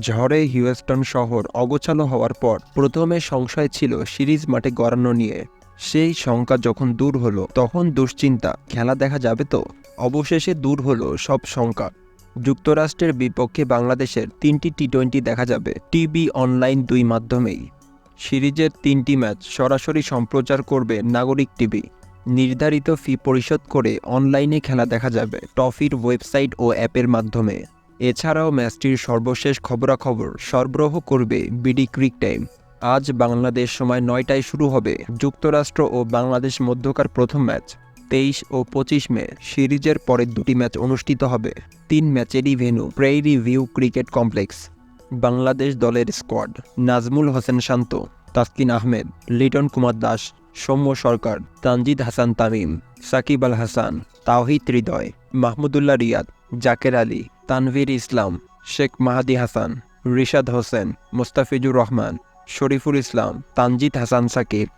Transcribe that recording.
ঝড়ে হিউস্টন শহর অগোছালো হওয়ার পর প্রথমে সংশয় ছিল সিরিজ মাঠে গড়ানো নিয়ে। সেই শঙ্কা যখন দূর হলো, তখন দুশ্চিন্তা, খেলা দেখা যাবে তো? অবশেষে দূর হলো সব শঙ্কা। যুক্তরাষ্ট্রের বিপক্ষে বাংলাদেশের তিনটি টি টোয়েন্টি দেখা যাবে টিভি অনলাইন দুই মাধ্যমেই। সিরিজের তিনটি ম্যাচ সরাসরি সম্প্রচার করবে নাগরিক টিভি নির্ধারিত ফি পরিশোধ করে অনলাইনে খেলা দেখা যাবে টফির ওয়েবসাইট ও অ্যাপের মাধ্যমে। এছাড়াও ম্যাচটির সর্বশেষ খবরাখবর সরবরাহ করবে বিডি ক্রিক টাইম। আজ বাংলাদেশ সময় নয়টায় শুরু হবে যুক্তরাষ্ট্র ও বাংলাদেশ মধ্যকার প্রথম ম্যাচ। তেইশ ও পঁচিশ মে সিরিজের পরের দুটি ম্যাচ অনুষ্ঠিত হবে। তিন ম্যাচেরই venue Prairie View cricket complex. Bangladesh দলের স্কোয়াড নাজমুল হোসেন শান্ত, তাসকিন আহমেদ, লিটন কুমার দাস, সৌম্য সরকার, তানজিদ হাসান তামিম, সাকিব আল হাসান, তাওহিদ হৃদয়, মাহমুদুল্লাহ রিয়াদ, জাকের আলী তানভীর ইসলাম শেখ মাহাদি হাসান রিশাদ হোসেন মোস্তাফিজুর রহমান শরীফুল ইসলাম তানজিদ হাসান সাকিব।